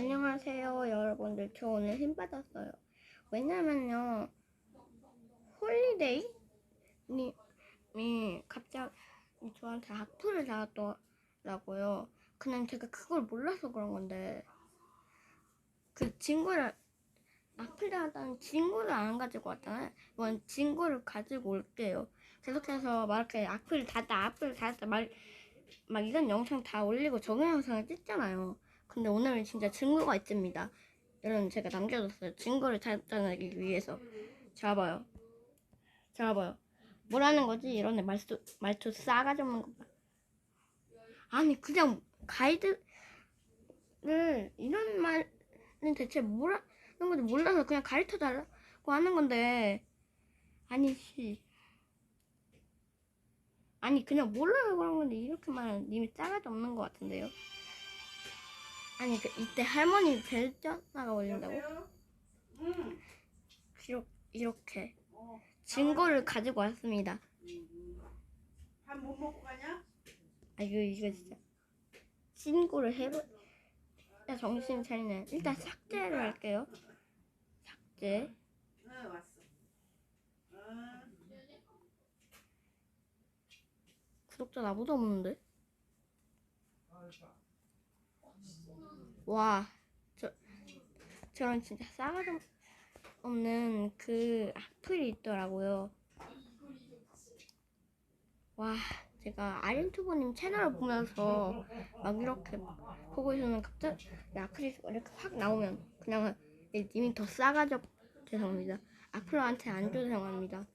안녕하세요, 여러분들. 저 오늘 힘 받았어요. 왜냐면요, 홀리데이 님이 갑자기 저한테 악플을 달았더라고요. 그냥 제가 그걸 몰라서 그런 건데, 그 친구를 악플 달았다는 친구를 안 가지고 왔잖아요. 이번 친구를 가지고 올게요. 계속해서 막 이렇게 악플 달았다, 악플 달았다, 말, 막 이런 영상 다 올리고 적응 영상을 찍잖아요. 근데 오늘은 진짜 증거가 있습니다. 여러분 제가 남겨뒀어요. 증거를 찾아내기 위해서. 자 봐요. 뭐라는 거지? 이런 애 말투 말투 싸가지 없는 거 봐. 아니 그냥 가이드를 이런 말은 대체 뭐라는 건지 몰라서 그냥 가르쳐 달라고 하는 건데 아니 씨 아니 그냥 몰라서 그런 건데 이렇게 말하면 님이 싸가지 없는 것 같은데요. 아니 그 이때 할머니 벨전화가 올린다고? 응. 이렇게, 이렇게 증거를 가지고 왔습니다. 밥 못 먹고 가냐? 아 이거 이거 진짜 신고를 해보. 야 정신 차리네. 일단 삭제를 할게요. 삭제. 응 왔어. 응. 구독자 나보다 없는데? 와, 저 저런 진짜 싸가지 없는 그 악플이 있더라고요. 와, 제가 아린투버님 채널을 보면서 막 이렇게 보고 있으면 갑자기 악플이 이렇게 확 나오면 그냥 님이 더 싸가지 없 죄송합니다. 악플한테 안 죄송합니다.